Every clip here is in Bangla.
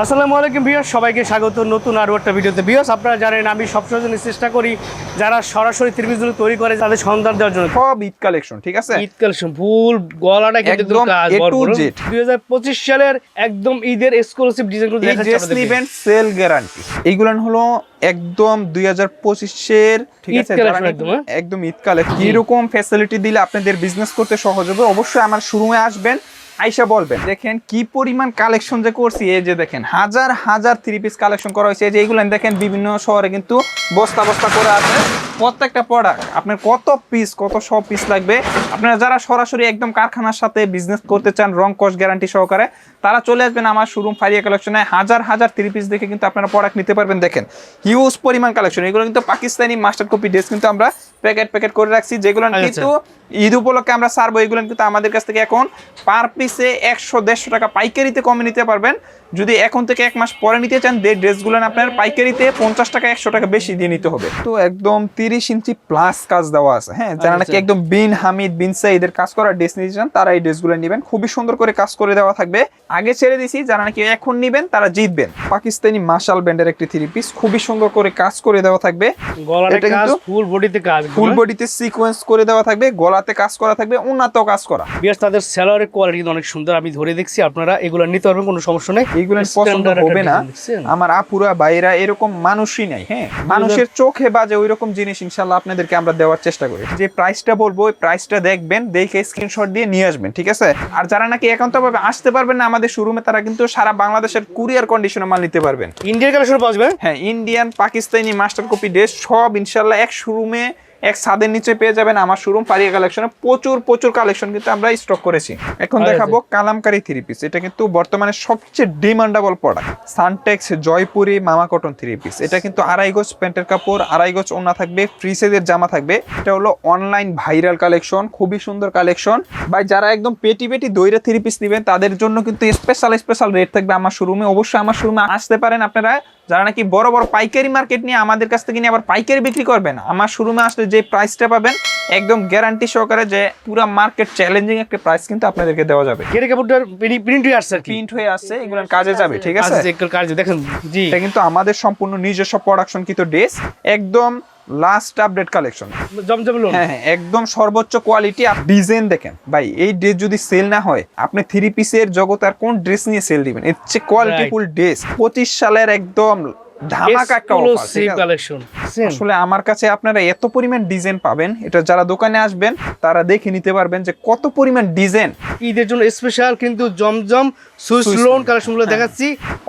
আসসালামু আলাইকুম বিয়স সবাইকে স্বাগত। নতুন আরও একটা ভিডিওতে। বিয়স আপনারা জানেন আমি সবসময় চেষ্টা করি যারা সরাসরি ত্রিপিসগুলো তৈরি করে তাদের সন্ধান দেওয়ার জন্য। সব ঈদ কালেকশন ঠিক আছে? ঈদ কালেকশন ফুল গলাটা কিন্তু কাজ। দুই হাজার পঁচিশ সালের একদম ঈদের এক্সক্লুসিভ ডিজাইনগুলো দেখাচ্ছি সেল গ্যারান্টি এইগুলো হলো একদম দুই হাজার পঁচিশের ঠিক আছে? একদম, নাকি- হ্যাঁ? একদম ঈদ কালেকশন। কীরকম ফ্যাসিলিটি দিলে আপনাদের বিজনেস করতে সহজ হবে? অবশ্যই আমার শোরুমে আসবেন। আইসা বলবেন দেখেন কি পরিমাণ কালেকশন যে করছি এই যে দেখেন হাজার হাজার থ্রি পিস কালেকশন করা হয়েছে। এই যে এইগুলো দেখেন বিভিন্ন শহরে কিন্তু বস্তা বস্তা করে আছে। প্রত্যেকটা প্রোডাক্ট আপনার কত পিস কত সব পিস লাগবে। আপনারা যারা সরাসরি একদম কারখানার সাথে বিজনেস করতে চান রং কস্ট গ্যারান্টি সহকারে তারা চলে আসবেন আমার শোরুম ফারিয়া কালেকশনে হাজার হাজার থ্রি পিস দেখে কিন্তু আপনারা প্রোডাক্ট নিতে পারবেন দেখেন। হিউজ পরিমাণ কালেকশন এগুলো কিন্তু পাকিস্তানি মাস্টার কপি ড্রেস কিন্তু আমরা প্যাকেট প্যাকেট করে রাখছি যেগুলো আচ্ছা। কিন্তু ঈদ উপলক্ষে আমরা সারবো এগুলো কিন্তু আমাদের কাছ থেকে এখন। পার পিসে একশো দেড়শো টাকা পাইকারিতে কমে নিতে পারবেন। যদি এখন থেকে এক মাস পরে নিতে চান যে ড্রেসগুলো আপনার পাইকারিতে পঞ্চাশ টাকা একশো টাকা বেশি দিয়ে নিতে হবে। তো একদম তিরিশ ইঞ্চি প্লাস কাজ দেওয়া আছে। হ্যাঁ যারা নাকি আচ্ছা। একদম বিন হামিদ বিন সাইদের কাজ করা ড্রেস নিতে চান তারা এই ড্রেসগুলো নেবেন। খুবই সুন্দর করে কাজ করে দেওয়া থাকবে। আগে ছেড়ে দিছি যারা নাকি এখন নিবেন তারা জিতবেন। পাকিস্তানি মাশাল ব্যান্ডের একটি থ্রি পিস খুবই সুন্দর করে কাজ করে দেওয়া থাকবে। এটা কিন্তু ফুল বডিতে কাজ ফুল বডিতে সিকোয়েন্স করে দেওয়া থাকবে। গলাতে কাজ করা থাকবে উন্নত কাজ করা। বিয়াস তাদের স্যালোয়ারের কোয়ালিটি অনেক সুন্দর। আমি ধরে দেখছি আপনারা এগুলো নিতে পারবেন কোনো সমস্যা নেই। এইগুলো পছন্দ হবে না। আমার আপুরা বাইরা এরকম মানুষই নাই হ্যাঁ? মানুষের চোখে বাজে ওই রকম জিনিস ইনশাল্লাহ আপনাদেরকে আমরা দেওয়ার চেষ্টা করি। যে প্রাইসটা বলব ওই প্রাইসটা দেখবেন দেখে স্ক্রিনশট দিয়ে নিয়ে আসবেন ঠিক আছে? আর যারা নাকি একান্ত ভাবে আসতে পারবেন না আমাদের শোরুমে তারা কিন্তু সারা বাংলাদেশের কুরিয়ার কন্ডিশনে মাল নিতে পারবেন। ইন্ডিয়ান কালেকশন পাওয়া যাবে? হ্যাঁ Indian Pakistani master copy dress সব ইনশাল্লাহ এক শোরুমে এক ছাদের নিচে পেয়ে যাবেন আমার শোরুম পারিয়া কালেকশনে প্রচুর প্রচুর কালেকশন কিন্তু আমরা স্টক করেছি। এখন। দেখাবো কালামকারি থ্রি পিস এটা কিন্তু বর্তমানে সবচেয়ে ডিমান্ডেবল প্রোডাক্ট সানটেক্স জয়পুরি মামা কটন থ্রি পিস এটা কিন্তু আড়াই গজ প্যান্টের কাপড় আড়াই গজ ওনা থাকবে ফ্রি সাইজের জামা থাকবে। এটা হলো অনলাইন ভাইরাল কালেকশন খুবই সুন্দর কালেকশন ভাই যারা একদম পেটি পেটি দইরা থ্রি পিস নেবেন তাদের জন্য কিন্তু স্পেশাল স্পেশাল রেট থাকবে আমার শোরুমে অবশ্যই আমার শোরুমে আসতে পারেন আপনারা। যারা নাকি বড় বড় পাইকারি মার্কেট নিয়ে আমাদের কাছ থেকে নিয়ে আবার পাইকারি বিক্রি করবেন আমার শোরুমে আসলে যে প্রাইসটা পাবেন একদম গ্যারান্টি সহকারে যে পুরো মার্কেট চ্যালেঞ্জিং একটা প্রাইস কিন্তু আপনাদেরকে দেওয়া যাবে। গেরে প্রিন্ট হয়ে আসছে প্রিন্ট হয়ে আসছে এগুলো কাজে যাবে ঠিক আছে? কাজে দেখেন জি। এটা কিন্তু আমাদের সম্পূর্ণ নিজস্ব প্রোডাকশন কিন্তু ড্রেস একদম লাস্ট আপডেট কালেকশন হ্যাঁ একদম সর্বোচ্চ কোয়ালিটি আর ডিজাইন দেখেন। ভাই এই ড্রেস যদি সেল না হয় আপনি থ্রি পিসের জগৎ আর কোন ড্রেস নিয়ে সেল দিবেন? এর চেয়ে কোয়ালিটিফুল ড্রেস পঁচিশ সালের একদম ধামাকা একটা? কালেকশন আসলে আমার কাছে আপনারা এত পরিমাণ ডিজাইন পাবেন এটা যারা দোকানে আসবেন তারা দেখে নিতে পারবেন যে কত পরিমাণ ডিজাইন। ঈদের জন্য স্পেশাল কিন্তু জমজম সুইস লোন কালেকশনগুলো হ্যাঁ। দেখাচ্ছি।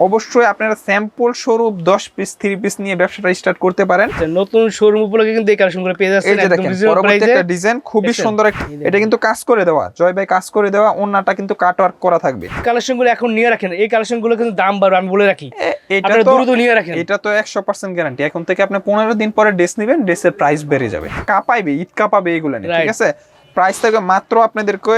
অবশ্যই আপনারা স্যাম্পল স্বরূপ দশ পিস থ্রি পিস নিয়ে ব্যবসাটা স্টার্ট করতে পারেন। নতুন শোরুম উপলক্ষে কিন্তু এই কালেকশনগুলো পেয়ে যাচ্ছেন একদম পরবর্তী একটা ডিজাইন খুবই সুন্দর। এটা কিন্তু কাজ করে দেওয়া জয় ভাই কাজ করে দেওয়া ওন্নাটা কিন্তু কাট ওয়ার্ক করা থাকবে। কালেকশনগুলো এখন নিয়ে রাখেন এই কালেকশনগুলো কিন্তু দাম বাড়বে আমি বলে রাখি। এটা দ্রুত নিয়ে রাখেন। এটা তো একশো পার্সেন্ট গ্যারান্টি এখন থেকে আপনি পনেরো দিন পরে ড্রেস নেবেন ড্রেসের প্রাইস বেড়ে যাবে। কাঁপাইবে ঈদ কাঁপাবে এগুলো নিয়ে ঠিক আছে? প্রাইস থাকবে মাত্র আপনাদেরকে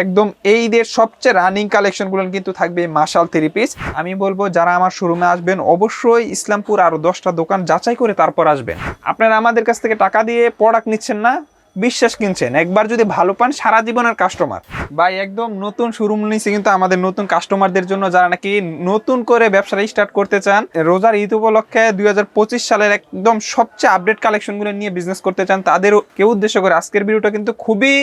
একদম এই ঈদের সবচেয়ে রানিং কালেকশনগুলো কিন্তু থাকবে মাশাল থ্রি পিস আমি বলব যারা আমার শোরুমে আসবেন অবশ্যই ইসলামপুর আরও দশটা দোকান যাচাই করে তারপর আসবেন। আপনারা আমাদের কাছ থেকে টাকা দিয়ে প্রোডাক্ট নিচ্ছেন না বিশ্বাস কিনছেন, একবার যদি ভালো পান সারা জীবনের কাস্টমার ভাই, একদম নতুন শোরুম নিয়েছে কিন্তু আমাদের নতুন কাস্টমারদের জন্য যারা নাকি নতুন করে ব্যবসাটা স্টার্ট করতে চান, রোজার ঈদ উপলক্ষে দুই হাজার পঁচিশ সালের একদম সবচেয়ে আপডেট কালেকশনগুলো নিয়ে বিজনেস করতে চান, তাদেরও কেউ উদ্দেশ্য করে? আজকের ভিডিওটা কিন্তু খুবই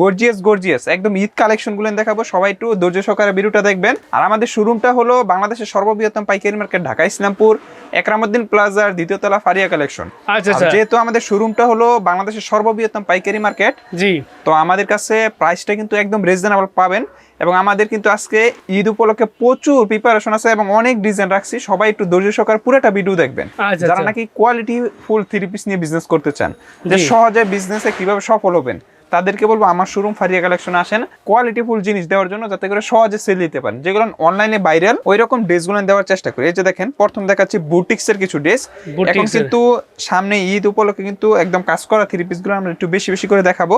গর্জিয়াস গর্জিয়াস একদম ঈদ কালেকশনগুলো দেখাবো। সবাই একটু ধৈর্য সহকারে ভিডিওটা দেখবেন। আর আমাদের শোরুমটা হলো বাংলাদেশের সর্ববৃহত্তম পাইকারি মার্কেট ঢাকা ইসলামপুর একরামুদ্দিন প্লাজার দ্বিতীয়তলা ফারিয়া কালেকশন আচ্ছা আচ্ছা। যেহেতু আমাদের শোরুমটা হলো বাংলাদেশের সর্ববৃহত্তম পাইকারি মার্কেট জি। তো আমাদের কাছে প্রাইসটা কিন্তু একদম রিজনেবল পাবেন। এবং আমাদের কিন্তু আজকে ঈদ উপলক্ষে প্রচুর প্রিপারেশন আছে এবং অনেক ডিজাইন রাখছি। সবাই একটু ধৈর্য সহকারে পুরোটা ভিডিও দেখবেন। আচ্ছা, যারা। নাকি কোয়ালিটি ফুল থ্রি পিস নিয়ে বিজনেস করতে চান যে। সহজে বিজনেসে কীভাবে সফল হবেন তাদেরকে বলব আমার শোরুম ফারিয়া কালেকশন আসেন। কোয়ালিটি ফুল জিনিস দেওয়ার জন্য যাতে করে সহজে সেল দিতে পারেন। যেগুলো অনলাইনে ভাইরাল ওই রকম ড্রেসগুলো দেওয়ার চেষ্টা করি। এই যে দেখেন প্রথম দেখাচ্ছি বুটিক্স এর কিছু ড্রেস এখন কিন্তু সামনে ঈদ উপলক্ষে কিন্তু একদম কাজ করা থ্রি পিসগুলো আমরা একটু বেশি বেশি করে দেখাবো।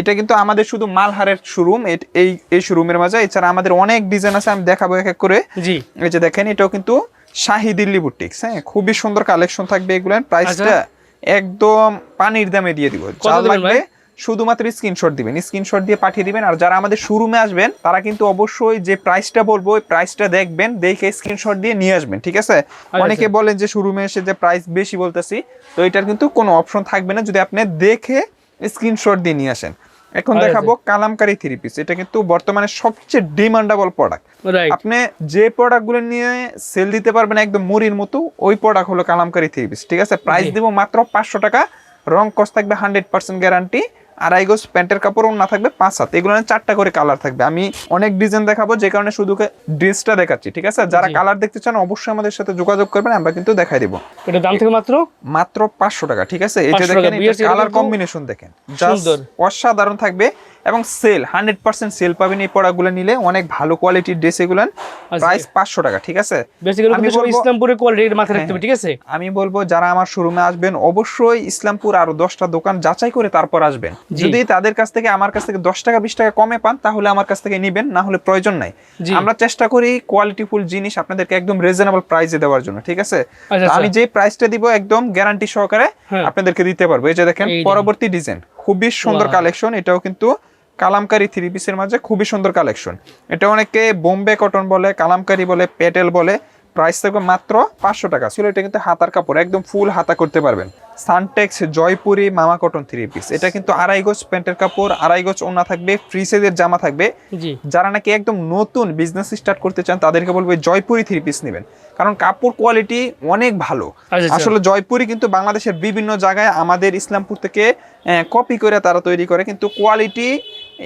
এটা কিন্তু আমাদের শুধু মালহারের শোরুম এই এই শোরুমের মাঝে। এছাড়া আমাদের অনেক ডিজাইন আছে আমি দেখাবো এক এক করে। জি। এই যে দেখেন এটাও কিন্তু শাহি দিল্লি বুটিক্স হ্যাঁ? খুবই সুন্দর কালেকশন থাকবে এগুলো প্রাইসটা আচ্ছা। একদম পানির দামে দিয়ে দিব। দেবেন লাগবে? শুধুমাত্র স্ক্রিনশট দিবেন। স্ক্রিনশট দিয়ে পাঠিয়ে দিবেন। আর যারা আমাদের শোরুমে আসবেন তারা কিন্তু অবশ্যই যে প্রাইসটা বলব ওই প্রাইসটা দেখবেন দেখে স্ক্রিনশট দিয়ে নিয়ে আসবেন ঠিক আছে? অনেকে বলেন যে শোরুমে এসে যে প্রাইস বেশি বলতেছি তো এটার কিন্তু কোনো অপশন থাকবে না যদি আপনি দেখে স্ক্রিনশট দিয়ে নিয়ে আসেন। এখন আচ্ছা। দেখাবো কালামকারী থ্রি পিস এটা কিন্তু বর্তমানে সবচেয়ে ডিমান্ডেবল প্রোডাক্ট আপনি যে প্রোডাক্টগুলো নিয়ে সেল দিতে পারবেন একদম মুড়ির মতো ওই প্রোডাক্ট হলো কালামকারী থ্রি পিস ঠিক আছে? প্রাইস। দিব মাত্র পাঁচশো টাকা রং কস্ট থাকবে হান্ড্রেড পার্সেন্ট গ্যারান্টি আড়াই গোজ প্যান্টের কাপড় না থাকবে পাঁচ হাত। এগুলো চারটা করে কালার থাকবে। আমি অনেক ডিজাইন দেখাবো যে কারণে শুধু ড্রেসটা দেখাচ্ছি ঠিক আছে? যারা কালার দেখতে চান অবশ্যই আমাদের সাথে যোগাযোগ করবেন আমরা কিন্তু দেখাই দিব। এটা দাম থেকে মাত্র? মাত্র পাঁচশো টাকা ঠিক আছে? এটা দেখেন কালার কম্বিনেশন দেখেন। অসাধারণ থাকবে। এবং সেল হান্ড্রেড পার্সেন্ট সেল পাবেন এই প্রোডাক্টগুলো নিলে। অনেক ভালো কোয়ালিটির ড্রেস এগুলো। প্রাইস পাঁচশো টাকা ঠিক আছে? আমি ইসলামপুরের কোয়ালিটির মাথায় রাখতে হবে হ্যাঁ। ঠিক আছে? আমি বলব যারা আমার শোরুমে আসবেন অবশ্যই ইসলামপুর আরও দশটা দোকান যাচাই করে তারপর আসবেন। যদি তাদের কাছ থেকে আমার কাছ থেকে দশ টাকা বিশ টাকা কমে পান তাহলে আমার কাছ থেকে নিবেন না হলে প্রয়োজন নাই। আমরা চেষ্টা করি কোয়ালিটিফুল জিনিস আপনাদেরকে একদম রিজনেবল প্রাইসে দেওয়ার জন্য ঠিক আছে? আচ্ছা, আমি আচ্ছা। যে প্রাইসটা দিব একদম গ্যারান্টি সহকারে হ্যাঁ। আপনাদেরকে দিতে পারব। এই যে দেখেন পরবর্তী ডিজাইন খুবই সুন্দর কালেকশন এটাও কিন্তু কালামকারি থ্রি পিসের মাঝে খুবই সুন্দর কালেকশন এটা অনেকে বোম্বে কটন বলে কালামকারি বলে পেটেল বলে। প্রাইস থাকবে মাত্র পাঁচশো টাকা। ছিল এটা কিন্তু হাতার কাপড় একদম ফুল হাতা করতে পারবেন। সানটেক্স জয়পুরি মামা কটন থ্রি পিস এটা কিন্তু আড়াই গোজ প্যান্টের কাপড় আড়াই গোজ ওনা থাকবে ফ্রি সাইজের জামা থাকবে। যারা নাকি একদম নতুন বিজনেস স্টার্ট করতে চান তাদেরকে বলব জয়পুরি থ্রি পিস নেবেন। কারণ কাপড় কোয়ালিটি অনেক ভালো। আচ্ছা, আচ্ছা। আসলে জয়পুরি কিন্তু বাংলাদেশের বিভিন্ন জায়গায় আমাদের ইসলামপুর থেকে কপি করে তারা তৈরি করে কিন্তু কোয়ালিটি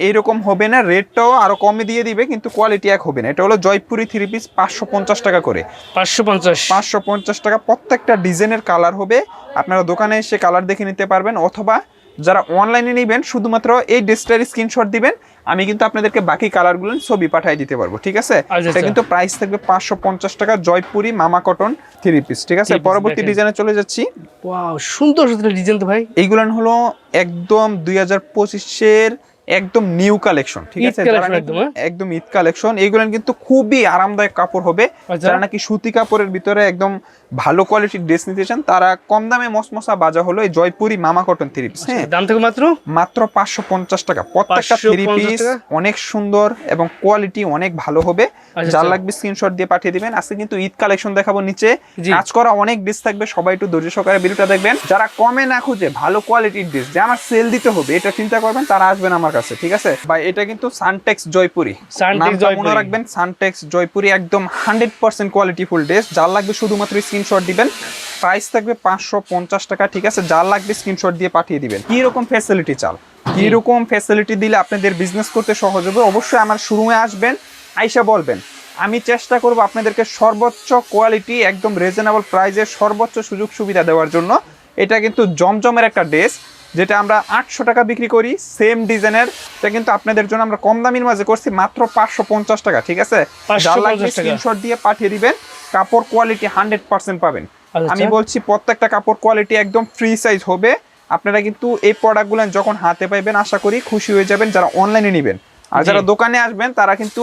এইরকম হবে না রেটটাও আরও কমে দিয়ে দিবে কিন্তু কোয়ালিটি এক হবে না। এটা হলো জয়পুরি থ্রি পিস পাঁচশো পঞ্চাশ টাকা করে। পাঁচশো পঞ্চাশ। পাঁচশো পঞ্চাশ টাকা প্রত্যেকটা ডিজাইনের কালার হবে। আপনারা দোকানে এসে কালার দেখে নিতে পারবেন অথবা যারা অনলাইনে নেবেন শুধুমাত্র এই ড্রেসটার স্ক্রিনশট দিবেন আমি কিন্তু আপনাদেরকে বাকি কালারগুলো ছবি পাঠিয়ে দিতে পারব ঠিক আছে? আচ্ছা, এটা আচ্ছা। কিন্তু প্রাইস থাকবে পাঁচশো পঞ্চাশ টাকা জয়পুরি মামা কটন থ্রি পিস ঠিক আছে? পরবর্তী ডিজাইনে চলে যাচ্ছি। সুন্দর সুন্দর ডিজাইন তো ভাই। এইগুলো হলো একদম দুই হাজার পঁচিশের একদম নিউ কালেকশন ঠিক আছে একদম, হ্যাঁ? একদম ঈদ কালেকশন এইগুলো কিন্তু খুবই আরামদায়ক কাপড় হবে আচ্ছা। যারা নাকি সুতি কাপড়ের ভিতরে একদম ভালো কোয়ালিটির ড্রেস নিতে চান তারা কম দামে মসমসা বাজা হলো এই জয়পুরি মামা কটন থ্রি পিস হ্যাঁ। দাম থেকে মাত্র? মাত্র পাঁচশো পঞ্চাশ টাকা। প্রত্যেকটা থ্রি পিস অনেক সুন্দর এবং কোয়ালিটি অনেক ভালো হবে। আচ্ছা, যার আচ্ছা। লাগবে স্ক্রিনশট দিয়ে পাঠিয়ে দিবেন। আজকে কিন্তু ঈদ কালেকশন দেখাবো নিচে। কাজ করা অনেক ড্রেস থাকবে সবাই একটু ধৈর্য সহকারে ভিডিওটা দেখবেন। যারা কমে না খুঁজে ভালো কোয়ালিটির ড্রেস যে আমার সেল দিতে হবে এটা চিন্তা করবেন তারা আসবেন আমার কাছে ঠিক আছে? ভাই এটা কিন্তু সানটেক্স জয়পুরি। মনে। রাখবেন সানটেক্স জয়পুরি একদম hundred percent quality full dress যার লাগবে শুধুমাত্র স্ক্রিনশট দিবেন। প্রাইস থাকবে পাঁচশো পঞ্চাশ টাকা ঠিক আছে? যার লাগবে স্ক্রিনশট দিয়ে পাঠিয়ে দিবেন। কি রকম ফ্যাসিলিটি চাল? কি রকম ফ্যাসিলিটি দিলে আপনাদের বিজনেস করতে সহজ হবে? অবশ্যই আমার শোরুমে আসবেন আইসা বলবেন। আমি চেষ্টা করব আপনাদেরকে সর্বোচ্চ কোয়ালিটি একদম রিজনেবল প্রাইসে সর্বোচ্চ সুযোগ সুবিধা দেওয়ার জন্য। এটা কিন্তু জমজমের একটা ড্রেস যেটা আমরা আটশো টাকা বিক্রি করি সেম ডিজাইনের এটা কিন্তু আপনাদের জন্য আমরা কম দামির মাঝে করছি মাত্র পাঁচশো পঞ্চাশ টাকা ঠিক আছে? যার লাগবে স্ক্রিনশট দিয়ে পাঠিয়ে দিবেন কাপড় কোয়ালিটি হান্ড্রেড পার্সেন্ট পাবেন। আচ্ছা। আমি বলছি প্রত্যেকটা কাপড় কোয়ালিটি একদম ফ্রি সাইজ হবে। আপনারা কিন্তু এই প্রোডাক্টগুলো যখন হাতে পাইবেন আশা করি খুশি হয়ে যাবেন যারা অনলাইনে নেবেন। আর যারা দোকানে আসবেন তারা কিন্তু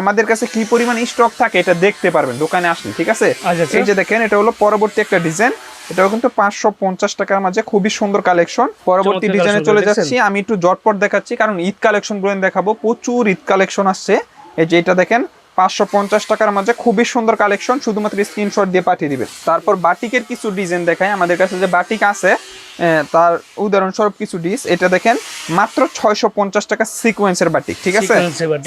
আমাদের কাছে কি পরিমাণ স্টক থাকে এটা দেখতে পারবেন দোকানে আসলে ঠিক আছে? আচ্ছা, আচ্ছা। এই যে দেখেন এটা হলো পরবর্তী একটা ডিজাইন এটাও কিন্তু পাঁচশো পঞ্চাশ টাকার মাঝে খুবই সুন্দর কালেকশন পরবর্তী ডিজাইনে চলে যাচ্ছি। আমি একটু জটপট দেখাচ্ছি কারণ ঈদ কালেকশনগুলো দেখাবো প্রচুর ঈদ কালেকশন আসছে। এই যে এটা দেখেন পাঁচশো পঞ্চাশ টাকার মাঝে খুবই সুন্দর কালেকশন শুধুমাত্র স্ক্রিনশট দিয়ে পাঠিয়ে দিবেন। তারপর বাটিকের কিছু ডিজাইন দেখায় আমাদের কাছে যে বাটিক আছে তার উদাহরণস্বরূপ কিছু ডিস এটা দেখেন মাত্র ছয়শো পঞ্চাশ টাকা সিকোয়েন্সের বাটিক ঠিক আছে।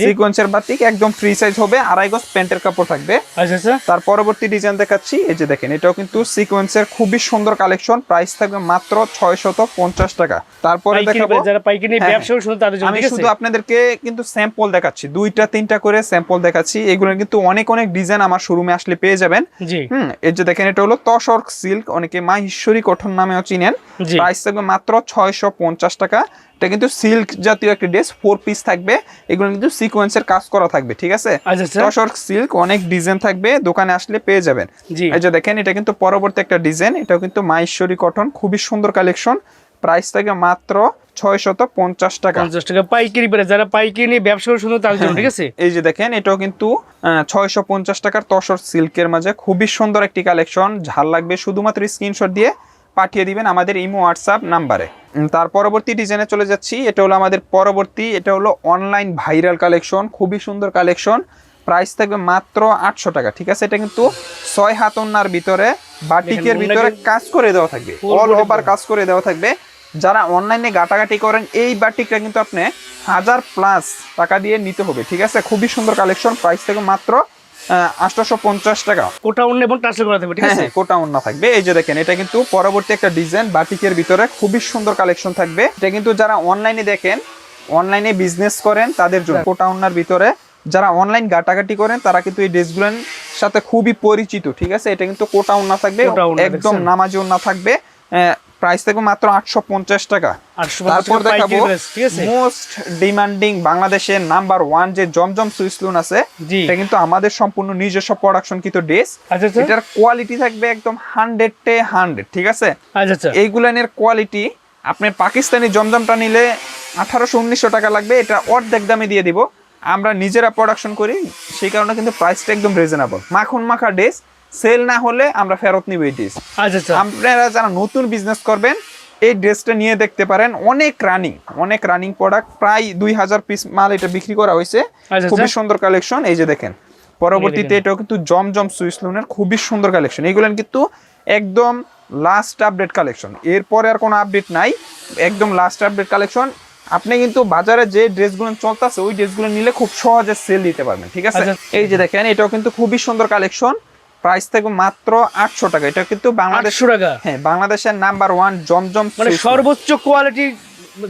সিকোয়েন্সের বাটিক একদম ফ্রি সাইজ হবে আড়াই গজ প্যান্টের কাপড় থাকবে। আচ্ছা আচ্ছা। তার পরবর্তী ডিজাইন দেখাচ্ছি এই যে দেখেন এটাও কিন্তু সিকোয়েন্সের খুবই সুন্দর কালেকশন প্রাইস থাকবে মাত্র ছয়শত পঞ্চাশ টাকা। তারপরে দেখাবো হ্যাঁ, জন্য আমি শুধু আপনাদেরকে কিন্তু স্যাম্পল দেখাচ্ছি দুইটা তিনটা করে স্যাম্পল দেখাচ্ছি। এগুলো কিন্তু অনেক অনেক ডিজাইন আমার শোরুমে আসলে পেয়ে যাবেন। হুম এই যে দেখেন এটা হলো তসর্ক সিল্ক অনেকে মাহেশ্বরী কঠন নামেও চিনেন। প্রাইস থাকবে মাত্র ছয়শো পঞ্চাশ টাকা। এটা কিন্তু সিল্ক জাতীয় একটা ড্রেস ফোর পিস থাকবে। এগুলো কিন্তু সিকোয়েন্সের কাজ করা থাকবে ঠিক আছে? আচ্ছা আচ্ছা। সিল্ক অনেক ডিজাইন থাকবে দোকানে আসলে পেয়ে যাবেন। এই যে দেখেন এটা কিন্তু পরবর্তী একটা ডিজাইন এটাও কিন্তু মাহেশ্বরী কটন খুবই সুন্দর কালেকশন প্রাইস থাকে মাত্র ছয়শত পঞ্চাশ টাকা। পঞ্চাশ টাকা পাইকারি পেরে যারা পাইকারি নিয়ে ব্যবসা করে শুনে তাদের জন্য ঠিক আছে? এই যে দেখেন এটাও কিন্তু ছয়শো পঞ্চাশ টাকার তসর সিল্কের মাঝে খুবই সুন্দর একটি কালেকশন ঝাল লাগবে শুধুমাত্র স্ক্রিনশট দিয়ে। পাঠিয়ে দিবেন আমাদের ইমো হোয়াটসঅ্যাপ নাম্বারে। তার পরবর্তী ডিজাইনে চলে যাচ্ছি। এটা হলো আমাদের পরবর্তী এটা হলো অনলাইন ভাইরাল কালেকশন খুবই সুন্দর কালেকশন প্রাইস থাকবে মাত্র আটশো টাকা ঠিক আছে? এটা কিন্তু ছয় হাত ওন্নার ভিতরে বাটিকের ভিতরে কাজ করে দেওয়া থাকবে। অল ওভার কাজ করে দেওয়া থাকবে। যারা অনলাইনে গাটাগাটি করেন এই বাটিকটা কিন্তু আপনি হাজার প্লাস টাকা দিয়ে নিতে হবে ঠিক আছে? খুবই সুন্দর কালেকশন প্রাইস থেকে মাত্র আটশোশো পঞ্চাশ টাকা। কোটা অন্য এবং ট্রান্সফার করা থাকবে ঠিক হ্যাঁ আছে? হ্যাঁ কোটা অন্য থাকবে। এই যে দেখেন এটা কিন্তু পরবর্তী একটা ডিজাইন বাটিকের ভিতরে খুবই সুন্দর কালেকশন থাকবে। এটা কিন্তু যারা অনলাইনে দেখেন অনলাইনে বিজনেস করেন তাদের জন্য কোটা অন্যার ভিতরে যারা অনলাইন গাটাগাটি করেন তারা কিন্তু এই ড্রেসগুলোর সাথে খুবই পরিচিত ঠিক আছে? এটা কিন্তু কোটা অন্য থাকবে একদম দেখছেন? নামাজি অন্য থাকবে। প্রাইস থাকবে মাত্র আটশো পঞ্চাশ টাকা। তারপর দেখাবো মোস্ট ডিমান্ডিং বাংলাদেশের নাম্বার ওয়ান যে জমজম সুইসলুন আছে এটা কিন্তু আমাদের সম্পূর্ণ নিজস্ব প্রোডাকশন কিন্তু ড্রেস এটার কোয়ালিটি থাকবে একদম হান্ড্রেড টে হান্ড্রেড ঠিক আছে? আচ্ছা আচ্ছা। এইগুলানের কোয়ালিটি আপনি পাকিস্তানি জমজমটা নিলে আঠারোশো উনিশশো টাকা লাগবে এটা অর্ধেক দামে দিয়ে দিব। আমরা নিজেরা প্রোডাকশন করি সেই কারণে কিন্তু প্রাইসটা একদম রিজনেবল মাখন মাখা ড্রেস সেল না হলে আমরা ফেরত নিব এই ড্রেস আচ্ছা আচ্ছা। আপনারা যারা নতুন বিজনেস করবেন এই ড্রেসটা নিয়ে দেখতে পারেন অনেক রানিং অনেক রানিং প্রোডাক্ট প্রায় দুই হাজার পিস মাল এটা বিক্রি করা হয়েছে। আচ্ছা, খুবই। সুন্দর কালেকশন এই যে দেখেন। পরবর্তীতে। এটাও কিন্তু জমজম সুইসলুনের খুবই সুন্দর কালেকশন এগুলো কিন্তু একদম লাস্ট আপডেট কালেকশন এরপরে আর কোনো আপডেট নাই। একদম লাস্ট আপডেট কালেকশন আপনি কিন্তু বাজারে যে ড্রেসগুলো চলতেছে ওই ড্রেসগুলো নিলে খুব সহজে সেল দিতে পারবেন ঠিক আছে। এই যে দেখেন এটাও কিন্তু খুবই সুন্দর কালেকশন প্রাইস থাকবে মাত্র আটশো টাকা। এটা কিন্তু বাংলাদেশ টাকা? হ্যাঁ বাংলাদেশের নাম্বার ওয়ান জমজম মানে সর্বোচ্চ কোয়ালিটি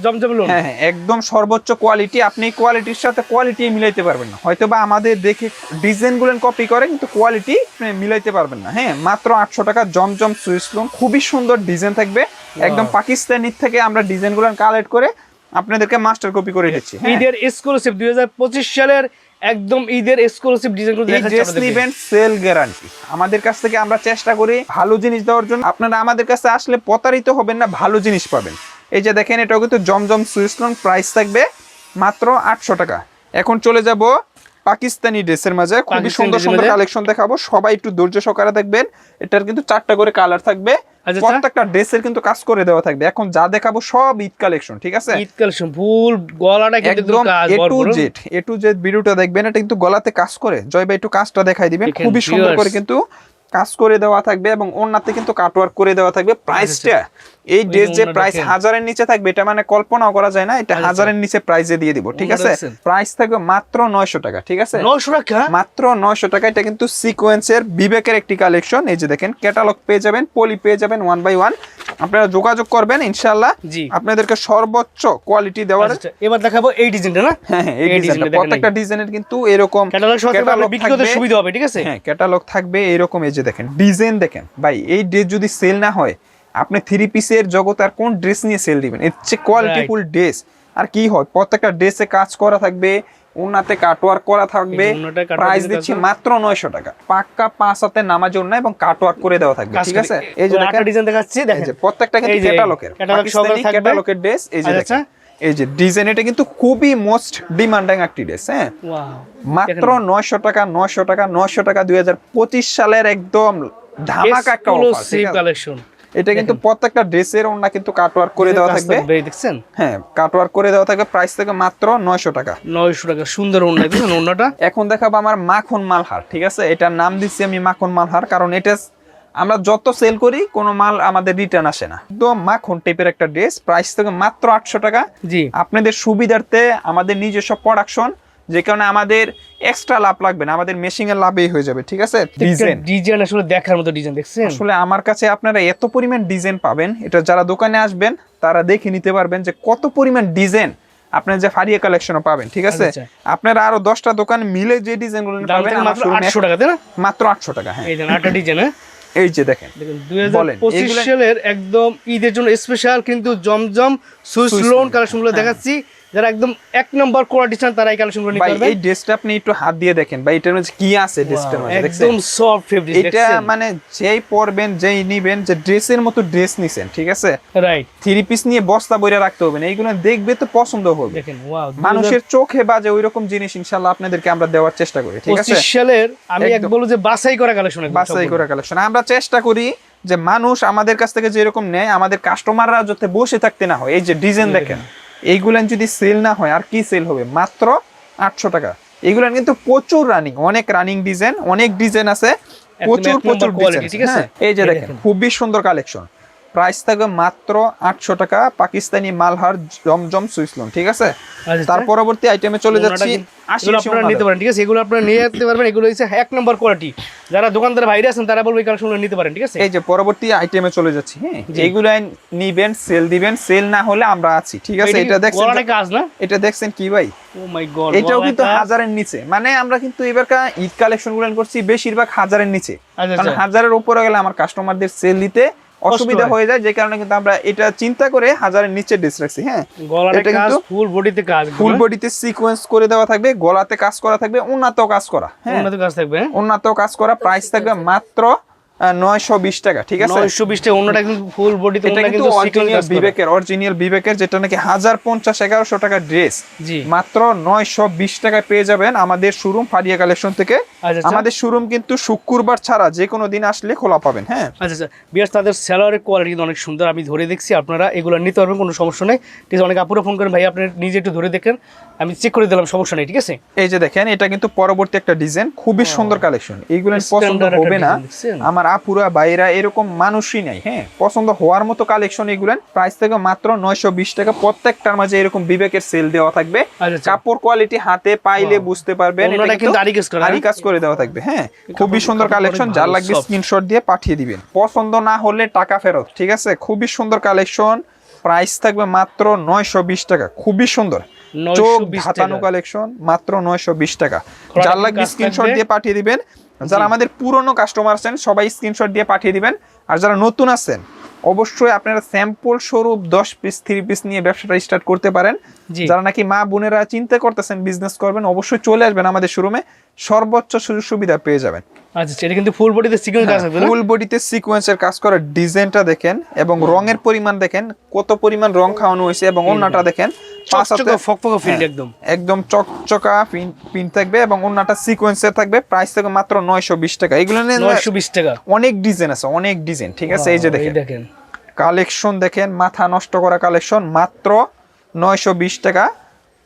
জমজম লোন? হ্যাঁ হ্যাঁ একদম সর্বোচ্চ কোয়ালিটি আপনি কোয়ালিটির সাথে কোয়ালিটি মিলাইতে পারবেন না। হয়তো বা আমাদের দেখে ডিজাইনগুলো কপি করে কিন্তু কোয়ালিটি মিলাইতে পারবেন না। হ্যাঁ মাত্র আটশো টাকা জমজম সুইস লোন খুবই সুন্দর ডিজাইন থাকবে। একদম পাকিস্তানি থেকে আমরা ডিজাইনগুলো কালেক্ট করে আপনাদেরকে মাস্টার কপি করে দিচ্ছি হ্যাঁ। ঈদের এক্সক্লুসিভ দুই হাজার পঁচিশ সালের একদম ঈদের এক্সক্লুসিভ ডিজাইনগুলো এই দেখাচ্ছি আপনাদেরকে। নিবেন সেল গ্যারান্টি আমাদের কাছ থেকে আমরা চেষ্টা করি ভালো জিনিস দেওয়ার জন্য। আপনারা আমাদের কাছে আসলে প্রতারিত হবেন না ভালো জিনিস পাবেন। এই যে দেখেন এটাও কিন্তু জমজম সুইসলন প্রাইস থাকবে মাত্র আটশো টাকা। এখন চলে যাব পাকিস্তানি ড্রেসের মাঝে। খুবই সুন্দর সুন্দর কালেকশন দেখাবো। সবাই একটু ধৈর্য সহকারে দেখবেন। এটার কিন্তু চারটা করে কালার থাকবে। প্রত্যেকটা ড্রেসের কিন্তু কাজ করে দেওয়া থাকবে। এখন যা দেখাবো সব ঈদ কালেকশন ঠিক আছে? ঈদ কালেকশন ফুল গলাটা কিন্তু একদম A to Z A to Z ভিডিওটা দেখবেন এটা কিন্তু গলাতে কাজ করে। জয় ভাই একটু কাজটা দেখাই দিবেন। খুবই সুন্দর করে কিন্তু কাজ করে দেওয়া থাকবে এবং ওনাতে কিন্তু কাটওয়ার্ক করে দেওয়া থাকবে। প্রাইসটা এই আচ্ছা। ড্রেস যে প্রাইস হাজারের নিচে থাকবে এটা মানে কল্পনাও করা যায় না এটা আচ্ছা। হাজারের নিচে প্রাইসে দিয়ে দিব ঠিক আছে? প্রাইস থাকবে মাত্র নয়শো টাকা ঠিক আছে? নয়শো টাকা? মাত্র নয়শো টাকা এটা কিন্তু সিকোয়েন্সের বিবেকের একটি কালেকশন এই যে দেখেন ক্যাটালগ পেয়ে যাবেন পলি পেয়ে যাবেন ওয়ান বাই ওয়ান আপনারা যোগাযোগ করবেন ইনশাল্লাহ জি। আপনাদেরকে সর্বোচ্চ কোয়ালিটি দেওয়ার আচ্ছা, এবার দেখাবো এই ডিজাইনটা না? হ্যাঁ হ্যাঁ এই ডিজাইনটা প্রত্যেকটা ডিজাইনের কিন্তু এরকম ক্যাটালগ বিক্রি করতে সুবিধা হবে ঠিক আছে? হ্যাঁ ক্যাটালগ থাকবে এরকম এই যে দেখেন ডিজাইন দেখেন। ভাই এই ড্রেস যদি সেল না হয় আপনি থ্রি পিসের জগৎ আর কোন ড্রেস নিয়ে সেল দিবেন? এর চেয়ে কোয়ালিটিফুল ড্রেস আর কি হয়? প্রত্যেকটা ড্রেসে কাজ করা থাকবে উন্নাতে কাটওয়ার্ক করা থাকবে প্রাইস দিচ্ছি মাত্র নয়শো টাকা। পাক্কা পাঁচ হাতে নামাজ না এবং কাটওয়ার্ক করে দেওয়া থাকবে ঠিক আছে? এই যে আরেকটা ডিজাইন দেখাচ্ছি দেখেন। প্রত্যেকটা কিন্তু ক্যাটালগের পাকিস্তানি। ক্যাটালগের ড্রেস এই যে আচ্ছা, দেখেন। এই যে ডিজাইন এটা কিন্তু খুবই মোস্ট ডিমান্ডিং একটি ড্রেস হ্যাঁ? ওয়াও মাত্র নয়শো টাকা নয়শো টাকা নয়শো টাকা দুই হাজার পঁচিশ সালের একদম ধামাকা একটা অফার কালেকশন এটা কিন্তু প্রত্যেকটা ড্রেসের ওনা কিন্তু কাটওয়ার্ক করে দেওয়া থাকবে। দেখছেন? হ্যাঁ কাটওয়ার্ক করে দেওয়া থাকবে প্রাইস থেকে মাত্র নয়শো টাকা। নয়শো টাকা সুন্দর ওন্না দেখছেন ওন্নাটা এখন দেখাবো আমার মাখন মালহার ঠিক আছে? এটার নাম দিচ্ছি আমি মাখন মালহার কারণ এটা আমরা যত সেল করি কোনো মাল আমাদের রিটার্ন আসে না। একদম মাখন টাইপের একটা ড্রেস প্রাইস থেকে মাত্র আটশো টাকা। জি। আপনাদের সুবিধার্থে আমাদের নিজস্ব প্রোডাকশন যে কারণে আমাদের এক্সট্রা লাভ লাগবে না আমাদের মেশিং এর লাভেই হয়ে যাবে ঠিক আছে? ডিজাইন ডিজাইন আসলে দেখার মতো ডিজাইন দেখছেন? আসলে আমার কাছে আপনারা এত পরিমাণ ডিজাইন পাবেন এটা যারা দোকানে আসবেন তারা দেখে নিতে পারবেন যে কত পরিমাণ ডিজাইন আপনার যে ফারিয়া কালেকশনও পাবেন ঠিক আছে? আচ্ছা। আপনারা আরও দশটা দোকান মিলে যে ডিজাইনগুলো পাবেন মাত্র আটশো টাকা না? মাত্র আটশো টাকা হ্যাঁ। এই যে আটটা ডিজাইন হ্যাঁ? এই যে দেখেন পঁচিশ সালের একদম ঈদের জন্য স্পেশাল কিন্তু জমজম সুইস লোন কালেকশনগুলো। দেখাচ্ছি। যারা একদম এক নম্বর কোয়ালিটি চান তারা এই কালেকশনগুলো নিতে ভাই পারবেন। এই ড্রেসটা আপনি একটু হাত দিয়ে দেখেন। ভাই এটার মধ্যে কি আছে ড্রেসটার মধ্যে একদম সফট ফেব্রিক এটা মানে যেই পরবেন যেই নিবেন যে ড্রেসের মতো ড্রেস নিছেন ঠিক আছে? রাইট থ্রি পিস নিয়ে বস্তা বইরা রাখতে হবে না এইগুলো দেখবে তো পছন্দ হবে। দেখেন ওয়াও মানুষের চোখে বাজে ওই রকম জিনিস ইনশাল্লাহ আপনাদেরকে আমরা দেওয়ার চেষ্টা করি ঠিক আছে? পঁচিশ সালের আমি এক বলব যে বাছাই করা কালেকশন বাছাই করা কালেকশন আমরা চেষ্টা করি যে মানুষ আমাদের কাছ থেকে যেরকম নেয় আমাদের কাস্টমাররা যাতে বসে থাকতে না হয়। এই যে ডিজাইন দেখেন। এইগুলান যদি সেল না হয় আর কি সেল হবে? মাত্র আটশো টাকা। এগুলান কিন্তু প্রচুর রানিং অনেক রানিং ডিজাইন অনেক ডিজাইন আছে। প্রচুর প্রচুর ডিজাইন ঠিক আছে? এই যে দেখেন দেখেন। খুবই সুন্দর কালেকশন প্রাইস থাকবে মাত্র আটশো টাকা পাকিস্তানি মালহার জমজম সুইসলন ঠিক আছে? আচ্ছা, তার পরবর্তী আইটেমে চলে যাচ্ছি। কিন্তু- আশি এগুলো আশি আপনারা নিতে পারেন ঠিক আছে? এগুলো আপনারা নিয়ে যেতে পারবেন এগুলো হচ্ছে এক নম্বর কোয়ালিটি যারা দোকানদার বাইরে আছেন তারা বলব এই কালেকশনগুলো নিতে পারেন ঠিক আছে? এই যে পরবর্তী আইটেমে চলে যাচ্ছি হ্যাঁ? এইগুলো নিবেন সেল দিবেন সেল না হলে আমরা আছি ঠিক আছে? এটা দেখছেন কাজ না? এটা দেখছেন কি ভাই? ও মাই গড এটাও কিন্তু হাজারের নিচে। মানে আমরা কিন্তু এবার ঈদ কালেকশনগুলো করছি বেশিরভাগ হাজারের নিচে। আচ্ছা, কারণ আচ্ছা। হাজারের উপরে গেলে আমার কাস্টমারদের সেল দিতে অসুবিধা হয়ে। যায় যে কারণে কিন্তু আমরা এটা চিন্তা করে হাজারের নিচে ডিস রাখছি হ্যাঁ? গলাটা এটা কিন্তু ফুল বডিতে কাজ ফুল বডিতে সিকোয়েন্স করে দেওয়া থাকবে গলাতে কাজ করা থাকবে উন্নত কাজ করা হ্যাঁ? উন্নত কাজ থাকবে হ্যাঁ? উন্নত কাজ করা প্রাইস থাকবে। মাত্র নয়শো বিশ টাকা ঠিক আছে? নয়শো বিশটা অন্যটা কিন্তু ফুল বডিতে এটা কিন্তু অরিজিনাল। বিবেকের অরিজিনাল বিবেকের যেটা নাকি হাজার পঞ্চাশ এগারোশো টাকা ড্রেস মাত্র নয়শো বিশ টাকায় পেয়ে যাবেন আমাদের শোরুম ফারিয়া কালেকশন থেকে। আচ্ছা আচ্ছা। আমাদের শোরুম কিন্তু শুক্রবার ছাড়া যে কোনো দিন আসলে খোলা পাবেন হ্যাঁ? আচ্ছা আচ্ছা। বিয়ার তাদের স্যালারের কোয়ালিটি কিন্তু অনেক সুন্দর আমি ধরে দেখছি আপনারা এগুলো নিতে পারবেন কোনো সমস্যা নেই। ঠিক আছে অনেক আপুরা ফোন করেন ভাই আপনি নিজে একটু ধরে দেখেন। আমি চেক করে দিলাম সমস্যা নেই ঠিক আছে? এই যে দেখেন এটা কিন্তু পরবর্তী একটা ডিজাইন খুবই সুন্দর কালেকশন এইগুলো পছন্দ হবে না। আমার আপুরা বাইরা এরকম মানুষই নাই হ্যাঁ? পছন্দ হওয়ার মতো কালেকশন এগুলো প্রাইস থেকে মাত্র নয়শো বিশ টাকা। প্রত্যেকটার মাঝে এরকম বিবেকের সেল দেওয়া থাকবে। আচ্ছা, আচ্ছা। কাপড় কোয়ালিটি হাতে পাইলে বুঝতে পারবেন অন্যটা এটা কিন্তু আরি কাজ করা, আরি হ্যাঁ? কাজ করে দেওয়া থাকবে হ্যাঁ? খুবই সুন্দর কালেকশন যার লাগবে স্ক্রিনশট দিয়ে পাঠিয়ে দিবেন। পছন্দ না হলে টাকা ফেরত ঠিক আছে? খুবই সুন্দর কালেকশন প্রাইস থাকবে মাত্র নয়শো বিশ টাকা খুবই সুন্দর। 920 চোখ টাকা। ধাতানো কালেকশন মাত্র নয়শো বিশ টাকা। যার লাগবে স্ক্রিনশট দিয়ে। পাঠিয়ে দিবেন। যারা আমাদের পুরনো কাস্টমার আছেন সবাই স্ক্রিনশট দিয়ে পাঠিয়ে দিবেন। আর যারা নতুন আছেন অবশ্যই আপনারা স্যাম্পল স্বরূপ দশ পিস থ্রি পিস নিয়ে ব্যবসাটা স্টার্ট করতে পারেন। যারা নাকি মা বোনেরা চিন্তা করতেছেন বিজনেস করবেন অবশ্যই চলে আসবেন আমাদের শোরুমে সর্বোচ্চ সুযোগ সুবিধা পেয়ে যাবেন। আচ্ছা আচ্ছা, এটা কিন্তু ফুল বডিতে সিকুয়েন্স কাজ থাকবে ফুল বডিতে সিকোয়েন্সের কাজ করা ডিজাইনটা দেখেন এবং রঙের পরিমাণ দেখেন কত পরিমাণ রং খাওয়ানো হয়েছে এবং অন্যটা দেখেন হ্যাঁ, একদম। একদম চকচকা থাকবে এবং সিকোয়েন্সের থাকবে প্রাইস থেকে মাত্র নয়শো বিশ টাকা। এগুলো নিয়ে নয়শো বিশ টাকা। অনেক ডিজাইন আছে অনেক ডিজাইন ঠিক আছে? এই যে দেখেন। কালেকশন দেখেন মাথা নষ্ট করা কালেকশন মাত্র নয়শো বিশ টাকা।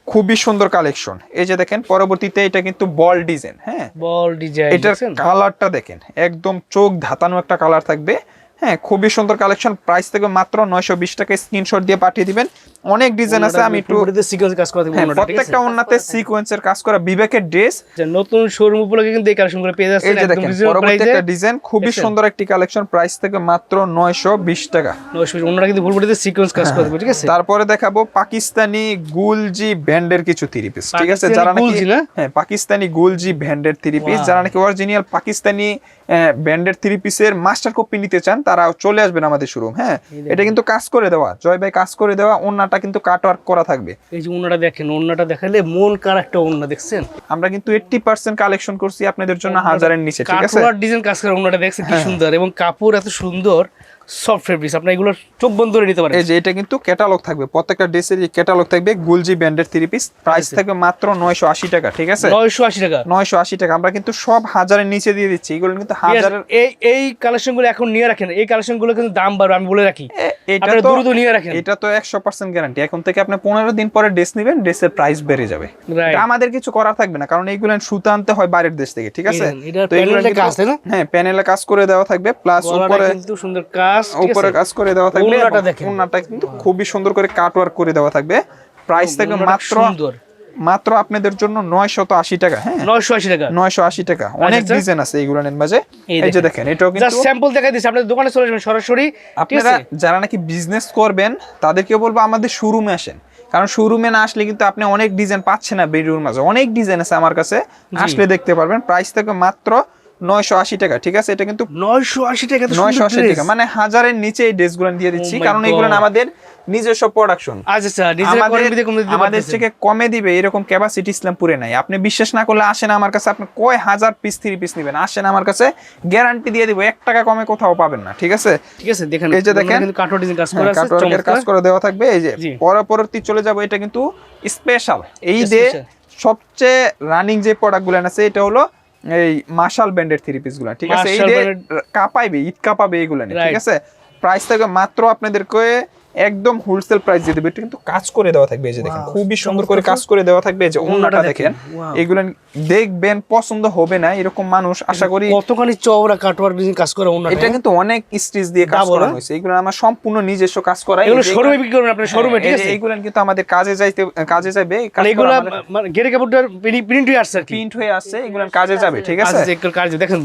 খুবই সুন্দর কালেকশন এই যে দেখেন পরবর্তীতে এটা কিন্তু বল ডিজাইন হ্যাঁ? বল ডিজাইন এটার কালারটা দেখেন একদম চোখ ধাতানো একটা কালার থাকবে হ্যাঁ? খুবই সুন্দর কালেকশন প্রাইস থেকে মাত্র নয়শো বিশ টাকা স্ক্রিনশট দিয়ে পাঠিয়ে দিবেন। অনেক ডিজাইন আছে আমি একটু সিকোয়েন্স কাজ করা থাকবে হ্যাঁ আছে? প্রত্যেকটা ওনাতে সিকোয়েন্সের কাজ করা বিবেকের ড্রেস যে নতুন শোরুম উপলক্ষে কিন্তু এই কালেকশন করে পেয়ে যাচ্ছেন এই যে একদম একটা ডিজাইন খুবই সুন্দর একটি কালেকশন প্রাইস থেকে মাত্র নয়শো বিশ টাকা। নয়শো বিশ অন্যটা কিন্তু ফুল বডিতে সিকোয়েন্স কাজ করা থাকবে ঠিক আছে? তারপরে দেখাবো পাকিস্তানি গুলজি ব্যান্ডের কিছু থ্রি পিস ঠিক আছে? যারা নাকি গুলজি না? হ্যাঁ পাকিস্তানি গুলজি ব্যান্ডের থ্রি পিস যারা নাকি অরিজিনাল পাকিস্তানি ব্যান্ডের থ্রি পিসের মাস্টার কপি নিতে চান তারা চলে আসবেন আমাদের শোরুম হ্যাঁ? এটা কিন্তু কাজ করে দেওয়া জয় ভাই কাজ করে দেওয়া ওন্নাটা কিন্তু কাট ওয়ার্ক করা থাকবে। এই যে অন্যটা দেখেন অন্যটা দেখালে মন কার একটা অন্য দেখছেন? আমরা কিন্তু এইটটি পার্সেন্ট কালেকশন করছি আপনাদের জন্য হাজারের নিচে ঠিক আছে? কাট ওয়ার্ক ডিজাইন কাজ করে অন্যটা দেখছেন কি সুন্দর এবং কাপড় এত সুন্দর সফট ফেব্রিক্স আপনি এগুলো চোখ বন্ধ করে নিতে পারেন। এই যে এটা কিন্তু ক্যাটালগ থাকবে। প্রত্যেকটা ড্রেসের ক্যাটালগ থাকবে গুলজি ব্যান্ডের থ্রি পিস প্রাইস থাকবে মাত্র নয়শো আশি টাকা ঠিক আছে? নয়শো আশি টাকা। নয়শো আশি টাকা। আমরা কিন্তু সব হাজারের নিচে দিয়ে দিচ্ছি। এগুলো কিন্তু হাজারের এই এই কালেকশনগুলো এখন নিয়ে রাখেন। এই কালেকশনগুলো কিন্তু দাম বাড়বে আমি বলে রাখি। এটা তো দ্রুত নিয়ে রাখেন। এটা তো একশো পার্সেন্ট গ্যারান্টি এখন থেকে আপনি পনেরো দিন পরে ড্রেস নেবেন ড্রেসের প্রাইস বেড়ে যাবে। আমাদের কিছু করার থাকবে না কারণ এইগুলো সুতা আনতে হয় বাইরের দেশ থেকে ঠিক আছে? তো এগুলো কাজ? হ্যাঁ প্যানেলে কাজ করে দেওয়া থাকবে। প্লাস উপরে কিন্তু সুন্দর কাজ ঠিক উপরে কাজ করে দেওয়া থাকবে। ওড়নাটা কিন্তু খুবই সুন্দর করে কাট ওয়ার্ক করে দেওয়া থাকবে। প্রাইস থাকবে মাত্র মাত্র আপনাদের জন্য নয়শত আশি টাকা হ্যাঁ? নয়শো আশি টাকা। নয়শো আশি টাকা। অনেক আচ্ছা। ডিজাইন আছে এইগুলোর মাঝে এই যে দেখেন। এটাও কিন্তু স্যাম্পল দেখাই দিচ্ছি আপনাদের দোকানে চলে যাবেন সরাসরি। আপনারা যারা নাকি বিজনেস করবেন তাদেরকে বলব আমাদের শোরুমে আসেন। কারণ শোরুমে না আসলে কিন্তু আপনি অনেক ডিজাইন পাচ্ছেন না বেডরুম মাঝে। অনেক ডিজাইন আছে আমার কাছে। আসলে দেখতে পারবেন প্রাইস থেকে মাত্র নয়শো আশি টাকা ঠিক আছে? এটা কিন্তু নয়শো আশি টাকা নয়শো আশি। টাকা। মানে হাজারের নিচে এই ড্রেসগুলো দিয়ে দিচ্ছি। Oh কারণ এগুলো আমাদের নিজস্ব প্রোডাকশন আচ্ছা আচ্ছা আমাদের থেকে কমে দিবে এরকম ক্যাপাসিটি ইসলামপুরে নাই। আপনি বিশ্বাস না করলে আসেন আমার কাছে আপনি কয় হাজার পিস থ্রি পিস নেবেন? আসেন আমার কাছে গ্যারান্টি দিয়ে দিব। এক টাকা কমে কোথাও পাবেন না ঠিক আছে? ঠিক আছে দেখেন এই যে দেখেন। কাজ হ্যাঁ, করা আছে কাটওয়ার্কের কাজ করে দেওয়া থাকবে। এই যে। পরবর্তী চলে যাব এটা কিন্তু স্পেশাল এই যে সবচেয়ে রানিং যে প্রোডাক্টগুলো আছে এটা হলো এই মার্শাল ব্যান্ডের থ্রি পিসগুলা ঠিক আছে? এই কাঁপাইবে ঈদ কাঁপাবে এগুলা ঠিক আছে? প্রাইস থাকবে মাত্র আপনাদেরকে একদম হোলসেল প্রাইস দিয়ে দেবে। এটা কিন্তু কাজ করে দেওয়া থাকবে এই যে দেখেন খুবই সুন্দর করে কাজ করে দেওয়া থাকবে এই যে ওন্নাটা দেখেন, এগুলো দেখবেন পছন্দ হবে না এরকম মানুষ আশা করি কতখানি চওড়া কাটোয়ার বিজিং কাজ করে অন্য এটা কিন্তু অনেক স্টিচ দিয়ে কাজ করা হ্যাঁ? হয়েছে। এগুলো আমার সম্পূর্ণ নিজস্ব কাজ করা এগুলো শোরুমে বিক্রি করবেন আপনার শোরুমে ঠিক আছে? এগুলো কিন্তু আমাদের কাজে যাইতে কাজে যাবে। এগুলো মানে গেরে কাপড়টার প্রিন্ট হয়ে আসছে প্রিন্ট হয়ে আসছে এগুলো কাজে যাবে ঠিক আছে? কাজ দেখেন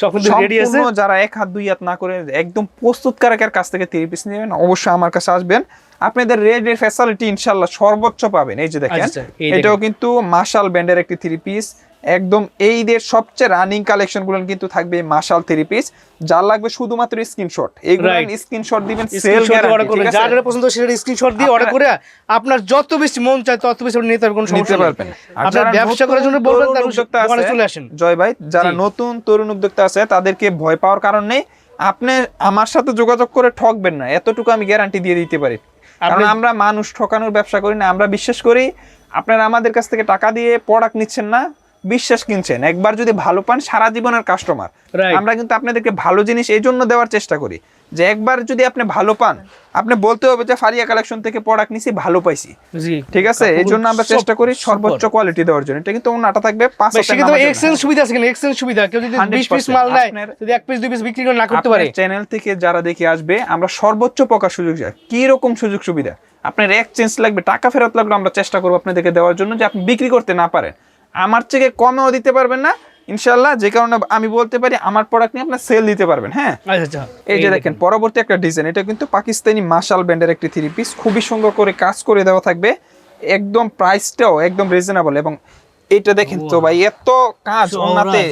সব কিন্তু রেডি আছে। যারা এক হাত দুই হাত না করে একদম প্রস্তুতকারকের কাছ থেকে থ্রি পিস নেবেন অবশ্যই আমার কাছে আসবেন। আপনাদের রেডের ফ্যাসিলিটি ইনশাল্লাহ সর্বোচ্চ পাবেন। এই যে দেখেন আচ্ছা, এটাও কিন্তু মার্শাল ব্যান্ডের একটি থ্রি পিস একদম এই দের সবচেয়ে রানিং কালেকশনগুলো কিন্তু থাকবে মার্শাল থ্রি পিস যার লাগবে শুধুমাত্র স্ক্রিনশট এইগুলো স্ক্রিনশট দিবেন সেল গ্যারান্টি যার যেটা পছন্দ সেটা স্ক্রিনশট দিয়ে অর্ডার করে আপনার যত বেশি মন চায় তত বেশি আপনি নিতে পারবেন কোনো সমস্যা পারবেন। আপনার ব্যবসা করার জন্য বলবেন তাহলে উদ্যোক্তা আছে, চলে আসেন। জয় ভাই যারা নতুন তরুণ উদ্যোক্তা আছে তাদেরকে ভয় পাওয়ার কারণ নেই। আপনি আমার সাথে যোগাযোগ করে ঠকবেন না। এতটুকু আমি গ্যারান্টি দিয়ে দিতে পারি। কারণ আমরা মানুষ ঠকানোর ব্যবসা করি না আমরা বিশ্বাস করি আপনারা আমাদের কাছ থেকে টাকা দিয়ে প্রোডাক্ট নিচ্ছেন না বিশ্বাস কিনছেন একবার যদি ভালো পান সারা জীবনের কাস্টমার আমরা কিন্তু আপনাদেরকে ভালো জিনিস এই জন্য দেওয়ার চেষ্টা করি যে একবার যদি আপনি ভালো পান আপনি বলতে হবে যে ফারিয়া কালেকশন থেকে প্রোডাক্ট নিছি ভালো পাইছি। ঠিক আছে? এই জন্য আমরা চেষ্টা করি সর্বোচ্চ কোয়ালিটি দেওয়ার জন্য। এটা কিন্তু ওনাটা থাকবে পাঁচ ভাই, হাজার সেক্ষেত্রে এক্সচেঞ্জ সুবিধা আছে কিনা? এক্সচেঞ্জ সুবিধা কেউ যদি 100% 20 পিস মাল নেয় যদি এক পিস দুই পিস বিক্রি করে না করতে পারে। চ্যানেল থেকে যারা দেখে আসবে আমরা সর্বোচ্চ প্রকার সুযোগ কি রকম সুযোগ সুবিধা? আপনার এক্সচেঞ্জ লাগবে টাকা ফেরত লাগবে আমরা চেষ্টা করব আপনাদেরকে দেওয়ার জন্য যে আপনি বিক্রি করতে না পারেন। আমার থেকে কমেও দিতে পারবেন না ইনশাল্লাহ যে কারণে আমি বলতে পারি আমার প্রোডাক্ট নিয়ে আপনার সেল দিতে পারবেন হ্যাঁ? আচ্ছা আচ্ছা। এই যে দেখেন পরবর্তী একটা ডিজাইন এটা কিন্তু পাকিস্তানি মাশাল ব্যান্ডের একটি থ্রি পিস খুবই সুন্দর করে কাজ করে দেওয়া থাকবে একদম প্রাইসটাও একদম রিজনেবল এবং এটা দেখেন তো ভাই এত কাজ ওনাতে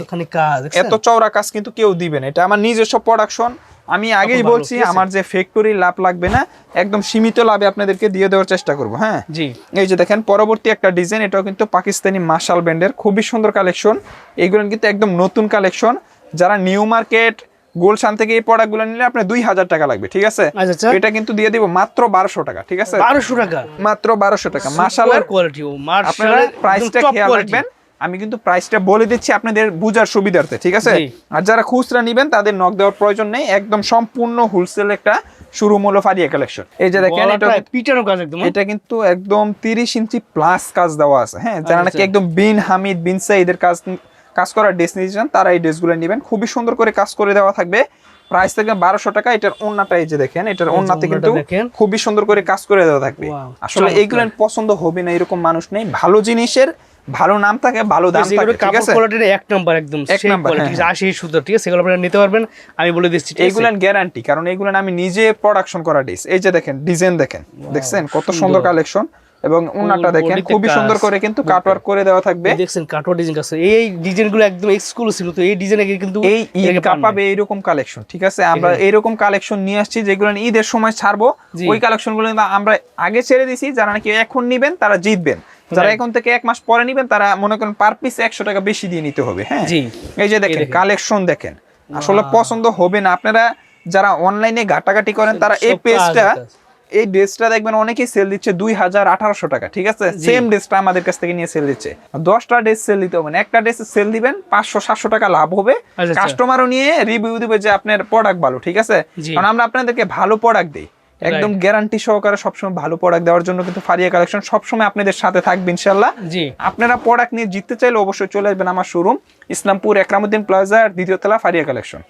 এত চওড়া কাজ কিন্তু কেউ দিবে না এটা আমার নিজস্ব প্রোডাকশন আমি আগেই বলছি আমার যে ফ্যাক্টরি লাভ লাগবে না একদম সীমিত লাভে আপনাদেরকে দিয়ে দেওয়ার চেষ্টা করব হ্যাঁ? জি। এই যে দেখেন পরবর্তী একটা ডিজাইন এটাও কিন্তু পাকিস্তানি মাশাল ব্যান্ডের খুবই সুন্দর কালেকশন এইগুলো কিন্তু একদম নতুন কালেকশন যারা নিউ মার্কেট গোলশান থেকে এই প্রোডাক্টগুলো নিলে আপনার দুই হাজার টাকা লাগবে ঠিক আছে? আচ্ছা আচ্ছা। এটা কিন্তু দিয়ে দিব মাত্র বারোশো টাকা ঠিক আছে? বারোশো টাকা? মাত্র বারোশো টাকা। মাশালের কোয়ালিটি আপনারা প্রাইসটা খেয়াল রাখবেন। আমি কিন্তু প্রাইসটা বলে দিচ্ছি আপনাদের বুঝার সুবিধার্থে ঠিক আছে? আর যারা খুচরা নিবেন তাদের নক দেওয়ার প্রয়োজন নেই একদম সম্পূর্ণ হোলসেল একটা শুরু মূল্য ফারিয়া কালেকশন এই যে দেখেন এটা পিটানো কাজ একদম এটা কিন্তু একদম তিরিশ ইঞ্চি প্লাস কাজ দেওয়া আছে হ্যাঁ? যারা নাকি আচ্ছা। একদম বিন হামিদ বিন সাইদের কাজ কাজ করার ড্রেস নিতে চান তারা এই ড্রেসগুলো নেবেন। খুবই সুন্দর করে কাজ করে দেওয়া থাকবে। প্রাইস থাকবে বারোশো টাকা এটার ওন্নাটা এই যে দেখেন এটার ওন্নাতে কিন্তু। খুবই সুন্দর করে কাজ করে দেওয়া থাকবে। আসলে। এইগুলো পছন্দ হবে না এরকম মানুষ নেই। ভালো জিনিসের ভালো নাম থাকে ভালো দাম থাকে ঠিক আছে? কোয়ালিটির এক নাম্বার একদম এক নাম্বার, কোয়ালিটি আসে সুন্দর ঠিক আছে? সেগুলো আপনারা নিতে পারবেন। আমি বলে দিচ্ছি আছে? গ্যারান্টি কারণ এইগুলান আমি নিজে প্রোডাকশন করা ডিস এই যে দেখেন ডিজাইন দেখেন দেখছেন? কত সুন্দর। কালেকশন এবং ওনাটা দেখেন খুবই সুন্দর করে কিন্তু কাটওয়ার্ক করে দেওয়া থাকবে। দেখছেন কাটোয়া ডিজাইন আছে এই ডিজাইনগুলো একদম এক্সক্লুসিভ তো এই ডিজাইন কিন্তু এই কাপাবে এইরকম কালেকশন ঠিক আছে? আমরা আছে। এইরকম কালেকশন নিয়ে আসছি যেগুলো ঈদের সময় ছাড়বো। ওই কালেকশনগুলো কিন্তু আমরা আগে ছেড়ে দিছি যারা নাকি এখন নিবেন তারা জিতবেন। যারা এখন থেকে এক মাস পরে নিবেন তারা মনে করেন পার পিস একশো টাকা বেশি দিয়ে নিতে হবে হ্যাঁ? এই যে দেখেন। কালেকশন দেখেন। আসলে পছন্দ হবে না। আপনারা যারা অনলাইনে ঘাটাঘাটি করেন তারা এই পেজটা এই ড্রেসটা দেখবেন অনেকেই সেল দিচ্ছে দুই হাজার আঠারোশো টাকা ঠিক আছে। সেম ড্রেসটা আমাদের কাছ থেকে নিয়ে সেল দিচ্ছে। দশটা ড্রেস সেল দিতে হবে একটা ড্রেস সেল দিবেন পাঁচশো সাতশো টাকা লাভ হবে। আচ্ছা, আচ্ছা। কাস্টমারও নিয়ে রিভিউ দিবে যে আপনার প্রোডাক্ট ভালো ঠিক আছে। কারণ আমরা আপনাদেরকে ভালো প্রোডাক্ট দিই। একদম গ্যারান্টি সহকারে সবসময় ভালো প্রোডাক্ট দেওয়ার জন্য কিন্তু ফারিয়া কালেকশন সবসময় আপনাদের সাথে থাকবে ইনশাল্লাহ জি। আপনারা প্রোডাক্ট নিয়ে জিততে চাইলে অবশ্যই চলে আসবেন আমার শোরুম ইসলামপুর একরামুদ্দিন প্লাজার দ্বিতীয় তলা ফারিয়া কালেকশন